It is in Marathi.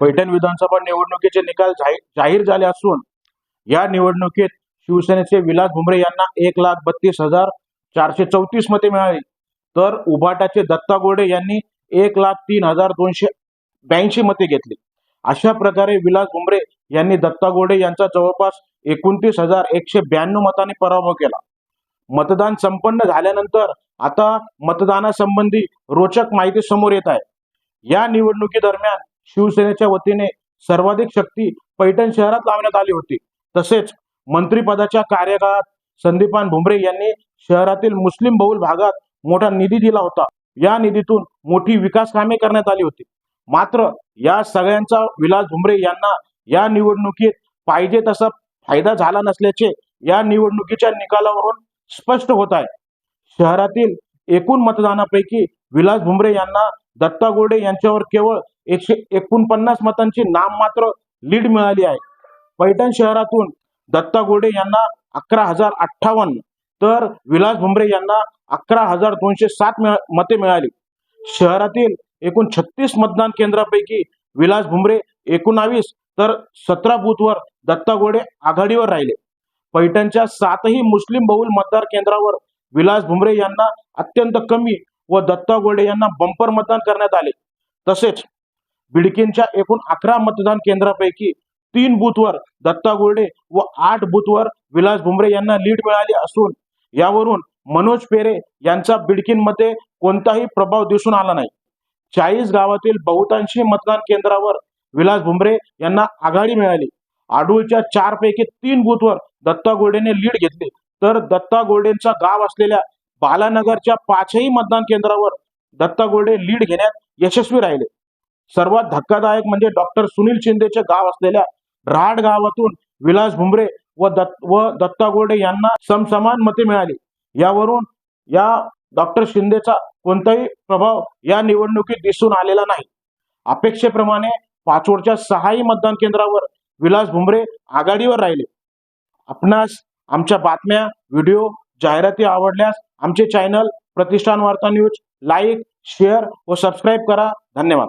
पैठण विधानसभा निवडणुकीचे निकाल जाहीर जाहीर झाले असून या निवडणुकीत शिवसेनेचे विलास भुमरे यांना एक लाख बत्तीस हजार चारशे चौतीस मते मिळाली. तर उभाटाचे दत्ता गोडे यांनी एक लाख तीन हजार दोनशे ब्याऐंशी मते घेतली. अशा प्रकारे विलास भुमरे यांनी दत्ता गोडे यांचा जवळपास एकोणतीस हजार एकशे ब्याण्णव मतांनी पराभव केला. मतदान संपन्न झाल्यानंतर आता मतदानासंबंधी रोचक माहिती समोर येत आहे. या निवडणुकीदरम्यान शिवसेनेच्या वतीने सर्वाधिक शक्ती पैठण शहरात लावण्यात आली होती. तसेच मंत्रिपदाच्या कार्यकाळात संदीपान भुमरे यांनी शहरातील मुस्लिम बहुल भागात मोठा निधी दिला होता. या निधीतून मोठी विकास कामे करण्यात आली होती. मात्र या सगळ्यांचा विलास भुमरे यांना या निवडणुकीत पाहिजे तसा फायदा झाला नसल्याचे या निवडणुकीच्या निकालावरून स्पष्ट होत आहे. शहरातील एकूण मतदानापैकी विलास भुमरे यांना दत्ता गोडे यांच्यावर केवळ एकशे एकोणपन्नास मतांची नाममात्र लीड मिळाली आहे. पैठण शहरातून दत्ता गोडे यांना अकरा हजार अठ्ठावन्न तर विलास भुमरे यांना अकरा हजार दोनशे सात मते मिळाली. शहरातील एकूण छत्तीस मतदान केंद्रापैकी विलास भुमरे एकोणावीस तर सतरा बूथवर दत्ता गोडे आघाडीवर राहिले. पैठणच्या सातही मुस्लिम बहुल मतदार केंद्रावर विलास भुमरे यांना अत्यंत कमी व दत्ता गोडे यांना बंपर मतदान करण्यात आले. तसेच बिडकीनच्या एकूण अकरा मतदान केंद्रापैकी तीन बूथवर दत्ता गोर्डे व आठ बूथवर विलास भुमरे यांना लीड मिळाली असून यावरून मनोज पेरे यांचा बिडकींमध्ये कोणताही प्रभाव दिसून आला नाही. चाळीस गावातील बहुतांशी मतदान केंद्रावर विलास भुमरे यांना आघाडी मिळाली. आडूळच्या चार पैकी तीन बूथवर दत्ता गोडेने लीड घेतली. तर दत्ता गोर्डेंचा गाव असलेल्या बालानगरच्या पाचही मतदान केंद्रावर दत्ता गोर्डे लीड घेण्यात यशस्वी राहिले. सर्वात धक्कादायक म्हणजे डॉक्टर सुनील शिंदेचे गाव असलेल्या राहाड गावातून विलास भुमरे व दत्त व दत्ता गोडे यांना समसमान मते मिळाली. यावरून या डॉक्टर शिंदेचा कोणताही प्रभाव या निवडणुकीत दिसून आलेला नाही. अपेक्षेप्रमाणे पाचोडच्या सहाही मतदान केंद्रावर विलास भुमरे आघाडीवर राहिले. आपणास आमच्या बातम्या व्हिडिओ जाहिराती आवडल्यास आमचे channel Pratishthan Varta news like share व सबस्क्राईब करा. धन्यवाद.